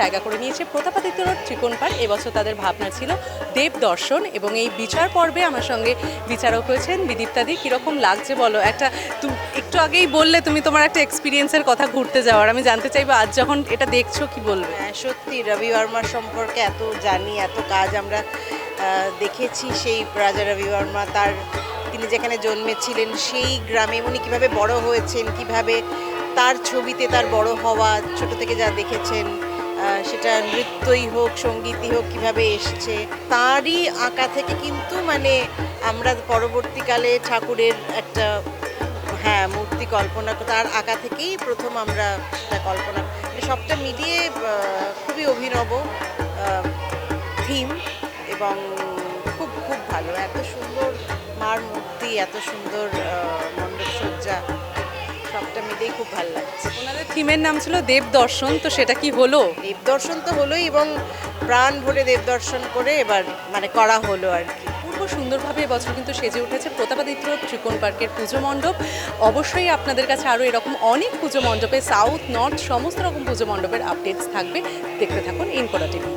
জায়গা করে নিয়েছে প্রতাপাদিত্য রোড ত্রিকোণ পার্ক এবছর তাদের ভাবনা ছিল দেব দর্শন এবং এই বিচার পর্বে আমার সঙ্গে বিচারক হয়েছেন বিদীপ্তাদি কীরকম লাগছে বলো? একটা একটু আগেই বললে তুমি তোমার একটা এক্সপিরিয়েন্সের কথা ঘুরতে যাওয়ার আমি জানতে চাইব আজ যখন এটা দেখছ কি বলবে? হ্যাঁ সত্যি রবি বর্মার সম্পর্কে এত জানি, এত কাজ আমরা দেখেছি সেই রাজা রবি বর্মা, তার তিনি যেখানে জন্মেছিলেন সেই গ্রামে উনি কীভাবে বড় হয়েছেন, কীভাবে তার ছবিতে তার বড় হওয়া, ছোট থেকে যা দেখেছেন সেটা নৃত্যই হোক, সঙ্গীতই হোক, কীভাবে এসছে, তারই আঁকা থেকে কিন্তু মানে আমরা পরবর্তীকালে ঠাকুরের একটা হ্যাঁ মূর্তি কল্পনা তার আঁকা থেকেই প্রথম আমরা সেটা কল্পনা মানে সবটা মিলিয়ে খুবই অভিনব থিম এবং খুব খুব ভালো। এত সুন্দর মার মূর্তি, এত সুন্দর মণ্ডপসজ্জা সবটা খুব ভালো লাগছে। ওনাদের থিমের নাম ছিল দেব দর্শন তো সেটা কি হলো? দেবদর্শন তো হলোই এবং প্রাণ ভরে দেবদর্শন করে এবার মানে করা হলো আর কি। সুন্দরভাবে এবছর কিন্তু সেজে উঠেছে প্রতাপাদিত্য ত্রিকোণ পার্কের পুজো মণ্ডপ। অবশ্যই আপনাদের কাছে আরও এরকম অনেক পুজো মণ্ডপে সাউথ নর্থ সমস্ত রকম পুজো মণ্ডপের আপডেটস থাকবে। দেখতে থাকুন ইনকোরা টিভি